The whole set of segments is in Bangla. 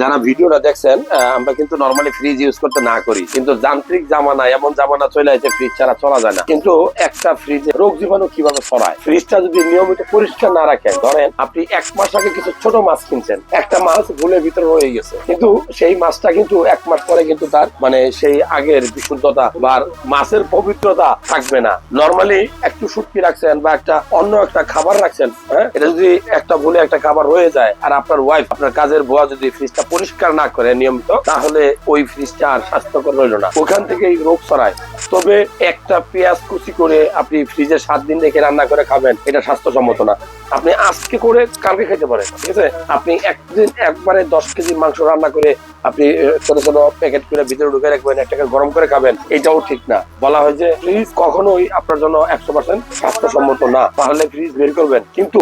যারা ভিডিওটা দেখছেন আমরা কিন্তু নর্মালি ফ্রিজ ইউজ করতে না করি। কিন্তু যান্ত্রিক জামানা এমন জামানা চলে আসে ফ্রিজ ছাড়া চলা যায় না। কিন্তু একটা ফ্রিজে রোগ জীবাণু কীভাবে ছড়ায়? ফ্রিজটা যদি নিয়মিত পরিষ্কার না রাখেন, ধরেন আপনি এক মাস আগে কিছু ছোট মাছ কিনছেন, একটা মাছ ভুলের ভিতরে রয়ে গেছে। কিন্তু সেই মাছটা কিন্তু এক মাস পরে কিন্তু তার মানে সেই আগের বিশুদ্ধতা বা মাছের পবিত্রতা থাকবে না। নর্মালি একটু শুটকি রাখছেন বা একটা অন্য একটা খাবার রাখছেন হ্যাঁ? এটা যদি একটা ভুলে একটা খাবার হয়ে যায়, আর আপনার ওয়াইফ আপনার কাজের বুয়া যদি ফ্রিজটা পরিষ্কার না করে নিয়মিত, তাহলে ওই ফ্রিজটা আর স্বাস্থ্যকর রইল না। ওখান থেকেই রোগ ছড়ায়। তবে একটা পেঁয়াজ কুচি করে আপনি ফ্রিজে সাত দিন রেখে রান্না করে খাবেন, এটা স্বাস্থ্যসম্মত না। আপনি আজকে করে কালকে খেতে পারেন, ঠিক আছে? আপনি একদিন একবারে দশ কেজি মাংস রান্না করে আপনি ছোট ছোট প্যাকেট করে ভিতরে ঢুকে রাখবেন একটাকে গরম করে খাবেন, এটাও ঠিক না। বলা হয় যে ফ্রিজ কখনোই আপনার জন্য একশো পার্সেন্ট স্বাস্থ্যসম্মত না। তাহলে ফ্রিজ বের করবেন। কিন্তু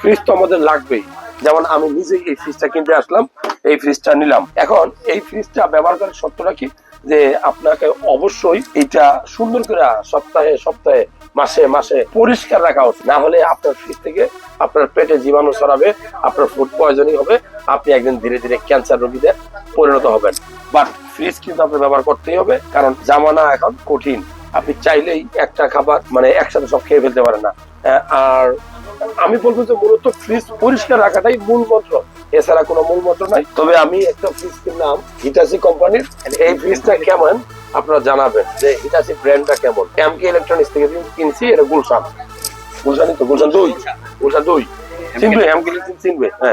ফ্রিজ তো আমাদের লাগবেই। যেমন আমি নিজে এই ফ্রিজটা কিনতে আসলাম এই ফ্রিজটা নিলাম। এখন এই ফ্রিজটা ব্যবহার করার সত্যটা কি? যে আপনাকে অবশ্যই এটা সুন্দর করে সপ্তাহে সপ্তাহে, মাসে মাসে পরিষ্কার রাখা উচিত। না হলে আপনার ফ্রিজ থেকে আপনার পেটে জীবাণু ছড়াবে, আপনার ফুড পয়জনিং হবে, আপনি একদিন ধীরে ধীরে ক্যান্সার রোগীতে পরিণত হবেন। বাট ফ্রিজ কিন্তু আপনার ব্যবহার করতেই হবে, কারণ জামানা এখন কঠিন। আপনি চাইলেই একটা খাবার মানে একসাথে সব খেয়ে ফেলতে পারেন না। আর আমি বলব যে মূলত ফ্রিজ পরিষ্কার রাখাটাই মূল মন্ত্র। এছাড়া কোনো মূল মন্ত্র নাই। তবে আমি একটা ফ্রিজ কিনলাম হিটাসি কোম্পানির এই ফ্রিজটা কেমন? আপনারা জানাবেন যে হিটাসি ব্র্যান্ডটা কেমন। এমকে ইলেকট্রনিক্স থেকে কিনছি এটা গুলশান। গুলশানই তো গুলশান দুই। গুলশান। দুই। চিনবে? এমকে চিনবে হ্যাঁ।